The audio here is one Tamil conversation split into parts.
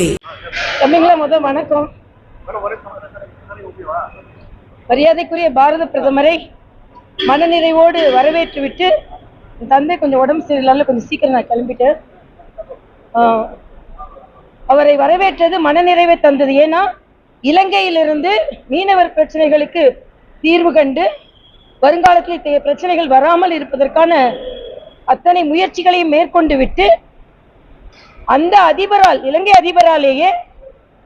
டுடே தம்பிங்களா முதல் வணக்கம். மரியாதைக்குரிய பாரத பிரதமரை மனநிறைவோடு வரவேற்றுவிட்டு விட்டு தந்தை கொஞ்சம் உடம்பு சரியில்லாமல் கொஞ்சம் சீக்கிரம் நான் கிளம்பிட்டேன். ஆஹ், அவரை வரவேற்றது மனநிறைவை தந்தது. ஏன்னா இலங்கையிலிருந்து மீனவர் பிரச்சனைகளுக்கு தீர்வு கண்டு வருங்காலத்தில் இத்தகைய பிரச்சனைகள் வராமல் இருப்பதற்கான அத்தனை முயற்சிகளையும் மேற்கொண்டு விட்டு அந்த அதிபரால் இலங்கை அதிபராலேயே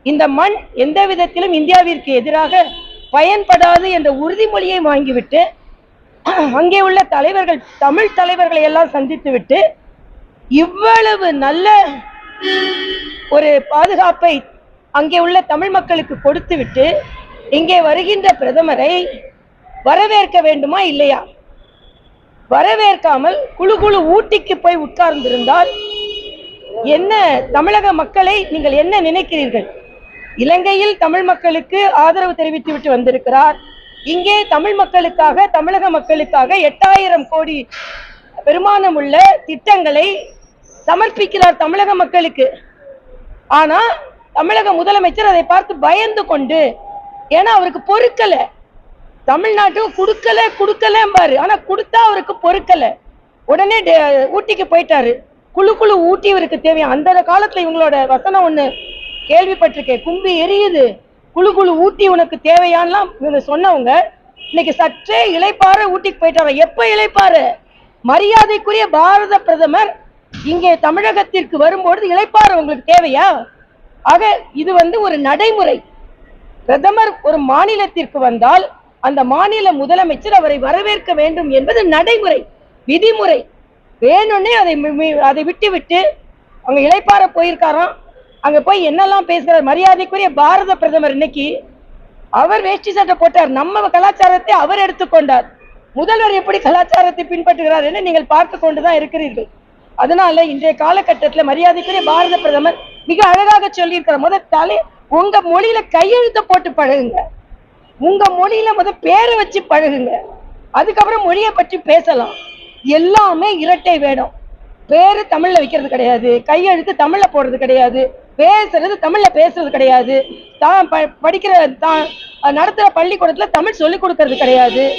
இந்த மண் எந்த விதத்திலும் இந்தியாவிற்கு எதிராக பயன்படாது என்ற உறுதிமொழியை வாங்கிவிட்டு அங்கே உள்ள தலைவர்கள் தமிழ் தலைவர்களை எல்லாம் சந்தித்து விட்டு இவ்வளவு நல்ல ஒரு பாதுகாப்பை அங்கே உள்ள தமிழ் மக்களுக்கு கொடுத்து விட்டு இங்கே வருகின்ற பிரதமரை வரவேற்க வேண்டுமா இல்லையா? வரவேற்காமல் குழு குழு ஊட்டிக்கு போய் உட்கார்ந்திருந்தால் என்ன தமிழக மக்களை நீங்கள் என்ன நினைக்கிறீர்கள்? இலங்கையில் தமிழ் மக்களுக்கு ஆதரவு தெரிவித்து விட்டு வந்திருக்கிறார். இங்கே தமிழ் மக்களுக்காக தமிழக மக்களுக்காக எட்டாயிரம் கோடி பெருமானம் உள்ள திட்டங்களை சமர்ப்பிக்கிறார் தமிழக மக்களுக்கு. ஆனா தமிழக முதலமைச்சர் அதை பார்த்து பயந்து கொண்டு ஏன்னா அவருக்கு பொறுக்கல. தமிழ்நாட்டும் கொடுக்கல கொடுக்கலம்பாரு. ஆனா கொடுத்தா அவருக்கு பொறுக்கல. உடனே டே- ஊட்டிக்கு போயிட்டாரு. குழு குழு ஊட்டி இவருக்கு அந்த காலத்துல இவங்களோட வசனம் ஒண்ணு கேள்விப்பட்டிருக்கேன். கும்பி எரியுது. குழு குழு ஊட்டி உனக்கு தேவையான்லாம் இவங்க சொன்னவங்க இன்னைக்கு சற்றே இளைப்பாற ஊட்டிக்கு போயிட்டாங்க. எப்ப இழைப்பாரு மரியாதைக்குரிய பாரத பிரதமர் இங்கே தமிழகத்திற்கு வரும்பொழுது இளைப்பாறு உங்களுக்கு தேவையா? ஆக இது வந்து ஒரு நடைமுறை. பிரதமர் ஒரு மாநிலத்திற்கு வந்தால் அந்த மாநில முதலமைச்சர் அவரை வரவேற்க வேண்டும் என்பது நடைமுறை விதிமுறை. வேணும்னே அதை அதை விட்டு விட்டு அவங்க இழைப்பார போயிருக்காராம். அங்க போய் என்னெல்லாம் பேசுறார் மரியாதைக்குரிய பாரத பிரதமர் இன்னைக்கு அவர் வேஷ்டி சட்டை போட்டார். நம்ம கலாச்சாரத்தை அவர் எடுத்துக்கொண்டார். முதல்வர் எப்படி கலாச்சாரத்தை பின்பற்றுகிறார் என்று நீங்கள் பார்த்து கொண்டுதான் இருக்கிறீர்கள். அதனால இன்றைய காலகட்டத்தில் மரியாதைக்குரிய பாரத பிரதமர் மிக அழகாக சொல்லியிருக்கிற முத தலை உங்க மொழியில கையெழுத்த போட்டு பழகுங்க. உங்க மொழியில முத பேரை வச்சு பழகுங்க. அதுக்கப்புறம் மொழியை பற்றி பேசலாம். எல்லாமே இரட்டை வேணும் பேரு தமிழ்ல வைக்கிறது கிடையாது. கையெழுத்து தமிழ்ல போடுறது கிடையாது. பேசுறது தமிழ்ல பேசுறது கிடையாது. தான் ப- படிக்கிற தான் நடத்துற பள்ளிக்கூடத்துல தமிழ் சொல்லிக் கொடுக்கறது கிடையாது.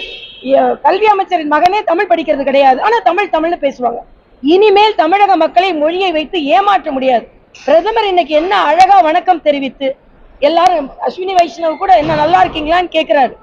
கல்வி அமைச்சரின் மகனே தமிழ் படிக்கிறது கிடையாது. ஆனா தமிழ் தமிழ்னு பேசுவாங்க. இனிமேல் தமிழக மக்களை மொழியை வைத்து ஏமாற்ற முடியாது. பிரதமர் இன்னைக்கு என்ன அழகா வணக்கம் தெரிவித்து எல்லாரும் அஸ்வினி வைஷ்ணவ் கூட என்ன நல்லா இருக்கீங்களான்னு கேக்குறாரு.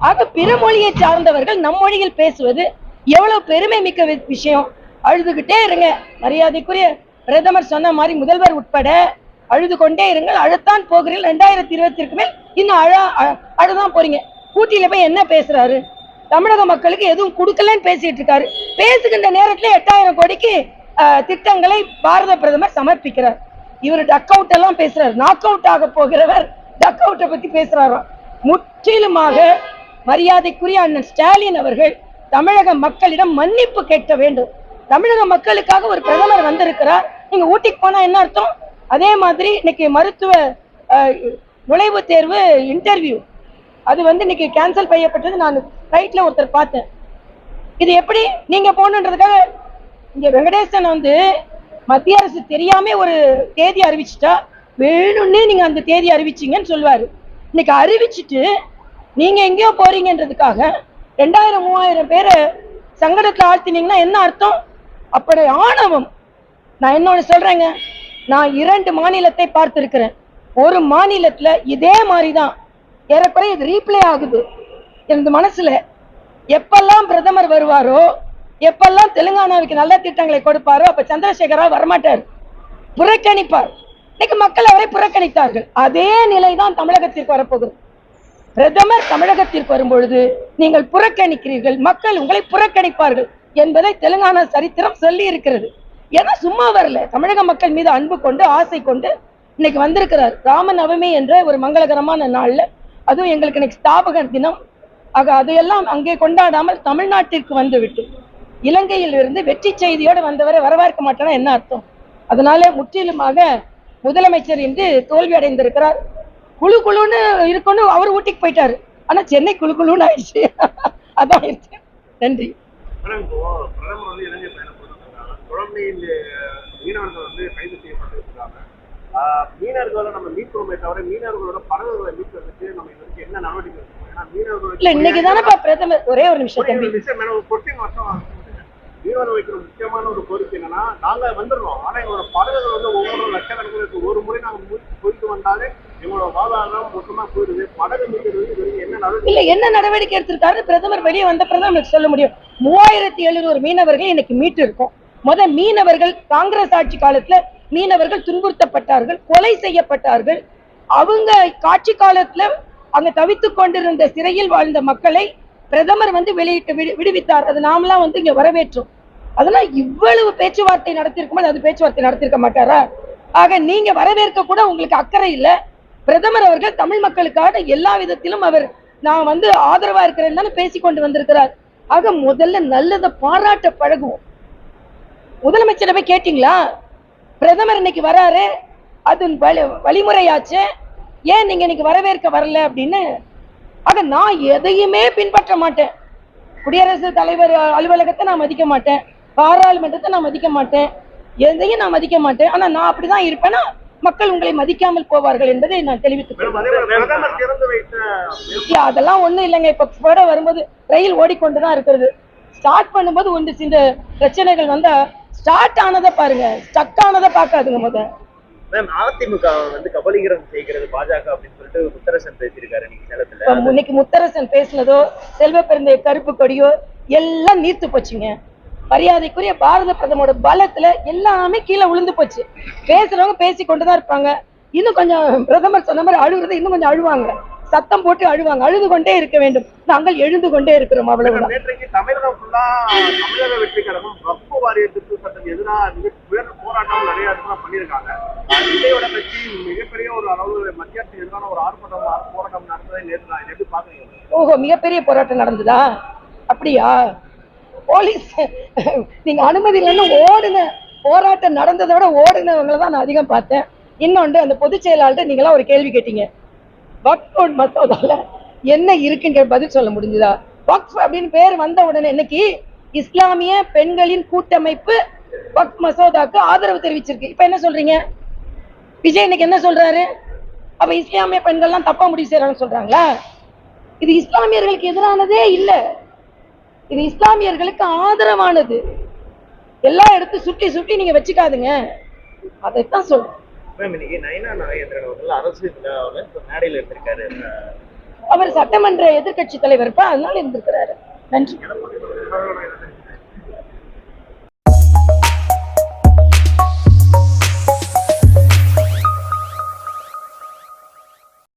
ஆக பிற மொழியை சார்ந்தவர்கள் நம் மொழியில் பேசுவது எவ்வளவு பெருமை மிக்க விஷயம். அழுதுகிட்டே இருங்க. மரியாதைக்குரிய பிரதமர் சொன்ன மாதிரி முதல்வர் உட்பட அழுது கொண்டே இருங்கள். அழுத்தான் போகிறீர்கள். ரெண்டாயிரத்தி இருபத்திற்கு மேல் இன்னும் அழ அ- அழுதான் போறீங்க. ஊட்டியில போய் என்ன பேசுறாரு? தமிழக மக்களுக்கு எதுவும் கொடுக்கலன்னு பேசிட்டு இருக்காரு. பேசுகின்ற நேரத்துல எட்டாயிரம் கோடிக்கு திட்டங்களை பாரத பிரதமர் சமர்ப்பிக்கிறார். இவர் டக் அவுட் எல்லாம் பேசுறாரு. நாக் அவுட் ஆக போகிறவர் டக் அவுட்டை பத்தி பேசுறாராம். முற்றிலுமாக மரியாதைக்குரிய அண்ணன் ஸ்டாலின் அவர்கள் தமிழக மக்களிடம் மன்னிப்பு கேட்க வேண்டும். தமிழக மக்களுக்காக ஒரு பிரதமர் வந்திருக்கிறார். நீங்க ஊட்டிக்கு போனா என்ன அர்த்தம்? அதே மாதிரி இன்னைக்கு மருத்துவ அஹ், நுழைவுத் தேர்வு இன்டர்வியூ அது வந்து இன்னைக்கு கேன்சல் செய்யப்பட்டது. நான் ஃப்ளைட்ல ஒருத்தர் பார்த்தேன். இது எப்படி? நீங்க போகணுன்றதுக்காக இங்க வெங்கடேசன் வந்து மத்திய அரசு தெரியாம ஒரு தேதி அறிவிச்சிட்டா வேணும்னே நீங்க அந்த தேதி அறிவிச்சீங்கன்னு சொல்லுவாரு இன்னைக்கு அறிவிச்சிட்டு நீங்க எங்கேயோ போறீங்கன்றதுக்காக ரெண்டாயிரம் மூவாயிரம் பேரை சங்கடத்தில் ஆழ்த்தினீங்கன்னா என்ன அர்த்தம்? அப்படி ஆணவம். நான் இன்னொன்று சொல்றேங்க. நான் இரண்டு மாநிலத்தை பார்த்திருக்கிறேன். ஒரு மாநிலத்துல இதே மாதிரி தான் ஏறக்குறைய இது ரீப்ளே ஆகுது. எனது மனசுல எப்பெல்லாம் பிரதமர் வருவாரோ எப்பெல்லாம் தெலுங்கானாவுக்கு நல்ல திட்டங்களை கொடுப்பாரோ அப்ப சந்திரசேகரா வரமாட்டார். புறக்கணிப்பார். இன்னைக்கு மக்கள் அவரை புறக்கணித்தார்கள். அதே நிலை தான் தமிழகத்திற்கு வரப்போகுது. பிரதமர் தமிழகத்திற்கு வரும்பொழுது நீங்கள் புறக்கணிக்கிறீர்கள் மக்கள் உங்களை புறக்கணிப்பார்கள் என்பதை தெலுங்கானா சரித்திரம் சொல்லி இருக்கிறது. ஏன்னா சும்மா வரல. தமிழக மக்கள் மீது அன்பு கொண்டு ஆசை கொண்டு இன்னைக்கு வந்திருக்கிறார். ராம நவமி என்ற ஒரு மங்களகரமான நாள்ல அதுவும் எங்களுக்கு இன்னைக்கு ஸ்தாபக தினம். ஆக அதையெல்லாம் அங்கே கொண்டாடாமல் தமிழ்நாட்டிற்கு வந்து விட்டு இலங்கையில் இருந்து வெற்றி செய்தியோடு வந்தவரை வரவேற்க மாட்டேன்னா என்ன அர்த்தம்? அதனால முற்றிலுமாக முதலமைச்சர் இன்று தோல்வி அடைந்திருக்கிறார் குழு குழுன்னு இருக்குன்னு அவர் ஊட்டிக்கு போயிட்டாரு. ஆனா சென்னை குழு குழுன்னு ஆயிடுச்சு. அதான் ஆயிடுச்சு நன்றி. மீனவர்கள் வந்து கைது செய்யப்பட்டிருக்காங்க ஆஹ் மீனவர்களை நம்ம மீட்கிறோமே தவிர மீனவர்களோட படகுகளை மீட்கிறதுக்கு நம்ம இது வரைக்கும் என்ன நடவடிக்கை இல்ல இன்னைக்கு தானப்பா பிரதமர் ஒரே ஒரு நிமிஷம் தம்பி. மீனவர் வைக்கிற முக்கியமான ஒரு கோரிக்கை என்னன்னா நாங்க வந்துடுறோம். ஆனா எங்களோட படகுகள் வந்து ஒவ்வொரு லட்சக்கணக்கில் இருக்கு. ஒரு முறை நாங்க போயிட்டு வந்தாலே என்ன நடவடிக்கை இல்ல என்ன நடவடிக்கை எடுத்திருக்காரு பிரதமர் வெளியே வந்த பிரதமர் சொல்ல முடியும். மூவாயிரத்தி எழுநூறு மீனவர்கள் இன்னைக்கு மீட்டு இருக்கும். முத மீனவர்கள் காங்கிரஸ் ஆட்சி காலத்துல மீனவர்கள் துன்புறுத்தப்பட்டார்கள் கொலை செய்யப்பட்டார்கள். அவங்க காட்சி காலத்துல அங்க தவித்து கொண்டிருந்த சிறையில் வாழ்ந்த மக்களை பிரதமர் வந்து வெளியிட்டு விடு- விடுவித்தார். அது நாமெல்லாம் வந்து இங்க வரவேற்றோம். அதெல்லாம் இவ்வளவு பேச்சுவார்த்தை நடத்திருக்கும்போது அது பேச்சுவார்த்தை நடத்திருக்க மாட்டாரா? ஆக நீங்க வரவேற்க கூட உங்களுக்கு அக்கறை இல்ல. பிரதமர் அவர்கள் தமிழ் மக்களுக்காக எல்லா விதத்திலும் அவர் நான் வந்து ஆதரவா இருக்கிறேன்னு தானே பேசி கொண்டு வந்திருக்கிறார். ஆக முதல்ல நல்லதை பாராட்ட பழகுவோம். முதலமைச்சரை போய் கேட்டீங்களா? பிரதமர் இன்னைக்கு வராரு. அது வழி வழிமுறையாச்சு. ஏன் நீங்க இன்னைக்கு வரவேற்க வரல அப்படின்னு? ஆக நான் எதையுமே பின்பற்ற மாட்டேன். குடியரசுத் தலைவர் அலுவலகத்தை நான் மதிக்க மாட்டேன். பாராளுமன்றத்தை நான் மதிக்க மாட்டேன். எதையும் நான் மதிக்க மாட்டேன். ஆனா நான் அப்படிதான் இருப்பேன்னா மக்கள் உங்களை மதிக்காமல் போவார்கள் என்பதை நான் தெரிவித்துக் அதெல்லாம் ஒண்ணும் இல்லைங்க. இப்ப கூட வரும்போது ரயில் ஓடிக்கொண்டுதான் இருக்கிறது. ஸ்டார்ட் பண்ணும்போது ஒன்று சில பிரச்சனைகள் வந்தா ஸ்டார்ட் ஆனதை பாருங்க. ஸ்டக் ஆனதை பார்க்காதுங்க முத. மேம் அதிமுக வந்து கபலீகரம் செய்கிறது பாஜக அப்படின்னு சொல்லிட்டு முத்தரசன் பேசியிருக்காரு சேலத்துல. இப்ப இன்னைக்கு முத்தரசன் பேசினதோ செல்வ பிறந்த கருப்பு கொடியோ எல்லாம் நீர்த்து போச்சுங்க. மரியாதைக்குரிய பாரத பிரதமரோட பலத்துல எல்லாமே கீழே விழுந்து போச்சு. பேசுறவங்க பேசி கொண்டுதான் இருப்பாங்க. இன்னும் கொஞ்சம் பிரதமர் சொன்ன மாதிரி அழுகுறது இன்னும் கொஞ்சம் அழுவாங்க. சத்தம் போட்டு அழுவாங்க. அழுது கொண்டே இருக்க வேண்டும். நாங்கள் எழுந்து கொண்டே இருக்கிறோம் அவ்வளவுதான். ஓஹோ மிகப்பெரிய போராட்டம் நடந்ததா? அப்படியா? போலீஸ். நீங்க அனுமதி இல்லைன்னு ஓடுன போராட்டம் நடந்ததை விட ஓடுனவங்களை தான் நான் அதிகம் பார்த்தேன். இன்னொன்று அந்த பொதுச் செயலாளர்கிட்ட நீங்களாம் ஒரு கேள்வி கேட்டீங்க. வக்ஃபோட் மசோதால என்ன இருக்குங்கிற பதில் சொல்ல முடிஞ்சுதா? வக்ஃப் அப்படின்னு பேர் வந்த உடனே இன்னைக்கு இஸ்லாமிய பெண்களின் கூட்டமைப்பு வக்ஃப் மசோதாக்கு ஆதரவு தெரிவிச்சிருக்கு. இப்ப என்ன சொல்றீங்க? விஜய் இன்னைக்கு என்ன சொல்றாரு? அப்ப இஸ்லாமிய பெண்கள்லாம் தப்பா முடிவு செய்யறாங்கன்னு சொல்றாங்களா? இது இஸ்லாமியர்களுக்கு எதிரானதே இல்லை. இது இஸ்லாமியர்களுக்கு ஆதரவானது. எல்லா இடத்து சுட்டி சுட்டி நீங்க வச்சுக்காதுங்க. அதைத்தான் சொல்றேன். மேம் இன்னைக்கு நயனா நாகேந்திரன் அவர்கள் அரசு மேடையில் இருந்திருக்காரு. அவர் சட்டமன்ற எதிர்க்கட்சி தலைவர் அதனால இருந்திருக்கிறாரு. நன்றி.